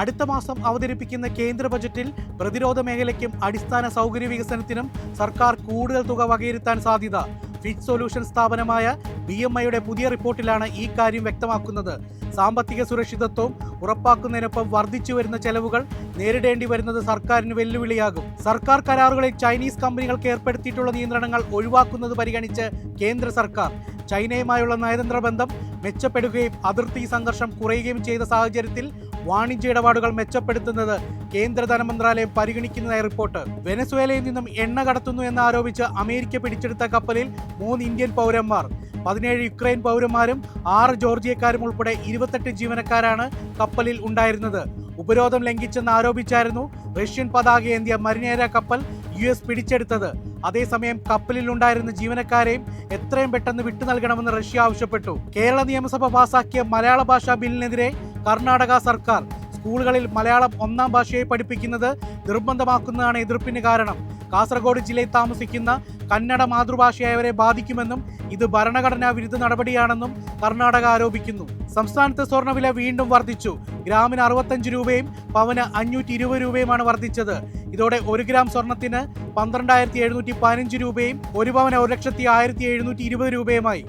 അടുത്ത മാസം അവതരിപ്പിക്കുന്ന കേന്ദ്ര ബജറ്റിൽ പ്രതിരോധ മേഖലയ്ക്കും അടിസ്ഥാന സൗകര്യ വികസനത്തിനും സർക്കാർ കൂടുതൽ തുക വകയിരുത്താൻ സാധ്യത. ഫിറ്റ് സൊല്യൂഷൻ സ്ഥാപനമായ ബി എം ഐയുടെ പുതിയ റിപ്പോർട്ടിലാണ് ഈ കാര്യം വ്യക്തമാക്കുന്നത്. സാമ്പത്തിക സുരക്ഷിതത്വം ഉറപ്പാക്കുന്നതിനൊപ്പം വർദ്ധിച്ചു വരുന്ന ചെലവുകൾ നേരിടേണ്ടി വരുന്നത് സർക്കാരിന് വെല്ലുവിളിയാകും. സർക്കാർ കരാറുകളിൽ ചൈനീസ് കമ്പനികൾക്ക് ഏർപ്പെടുത്തിയിട്ടുള്ള നിയന്ത്രണങ്ങൾ ഒഴിവാക്കുന്നത് പരിഗണിച്ച് കേന്ദ്ര സർക്കാർ ചൈനയുമായുള്ള നയതന്ത്ര ബന്ധം മെച്ചപ്പെടുകയും അതിർത്തി സംഘർഷം കുറയുകയും ചെയ്ത സാഹചര്യത്തിൽ വാണിജ്യ ഇടപാടുകൾ മെച്ചപ്പെടുത്തുന്നത് കേന്ദ്ര ധനമന്ത്രാലയം പരിഗണിക്കുന്നതായി റിപ്പോർട്ട്. വെനസ്വേലയിൽ നിന്നും എണ്ണ കടത്തുന്നു എന്നാരോപിച്ച് അമേരിക്ക പിടിച്ചെടുത്ത കപ്പലിൽ മൂന്ന് ഇന്ത്യൻ പൗരന്മാർ പതിനേഴ് യുക്രൈൻ പൗരന്മാരും ആറ് ജോർജിയക്കാരും ഉൾപ്പെടെ ഇരുപത്തെട്ട് ജീവനക്കാരാണ് കപ്പലിൽ ഉണ്ടായിരുന്നത്. ഉപരോധം ലംഘിച്ചെന്ന് ആരോപിച്ചായിരുന്നു റഷ്യൻ പതാക ഏന്തിയ മരിനേര കപ്പൽ യു എസ് പിടിച്ചെടുത്തത്. അതേസമയം കപ്പലിൽ ഉണ്ടായിരുന്ന ജീവനക്കാരെയും എത്രയും പെട്ടെന്ന് വിട്ടു നൽകണമെന്ന് റഷ്യ ആവശ്യപ്പെട്ടു. കേരള നിയമസഭ പാസാക്കിയ മലയാള ഭാഷാ ബില്ലിനെതിരെ കർണാടക സർക്കാർ സ്കൂളുകളിൽ മലയാളം ഒന്നാം ഭാഷയായി പഠിപ്പിക്കുന്നത് നിർബന്ധമാക്കുന്നതാണ് എതിർപ്പിന് കാരണം. കാസർഗോഡ് ജില്ലയിൽ താമസിക്കുന്ന കന്നഡ മാതൃഭാഷയായവരെ ബാധിക്കുമെന്നും ഇത് ഭരണഘടനാ വിരുദ്ധ നടപടിയാണെന്നും കർണാടക ആരോപിക്കുന്നു. സംസ്ഥാനത്ത് സ്വർണവില വീണ്ടും വർദ്ധിച്ചു. ഗ്രാമിന് അറുപത്തഞ്ച് രൂപയും പവന് അഞ്ഞൂറ്റി ഇരുപത് രൂപയുമാണ് വർദ്ധിച്ചത്. ഇതോടെ ഒരു ഗ്രാം സ്വർണത്തിന് പന്ത്രണ്ടായിരത്തി എഴുന്നൂറ്റി പതിനഞ്ച് രൂപയും ഒരു പവന് ഒരു ലക്ഷത്തി ആയിരത്തി എഴുന്നൂറ്റി ഇരുപത് രൂപയുമായി.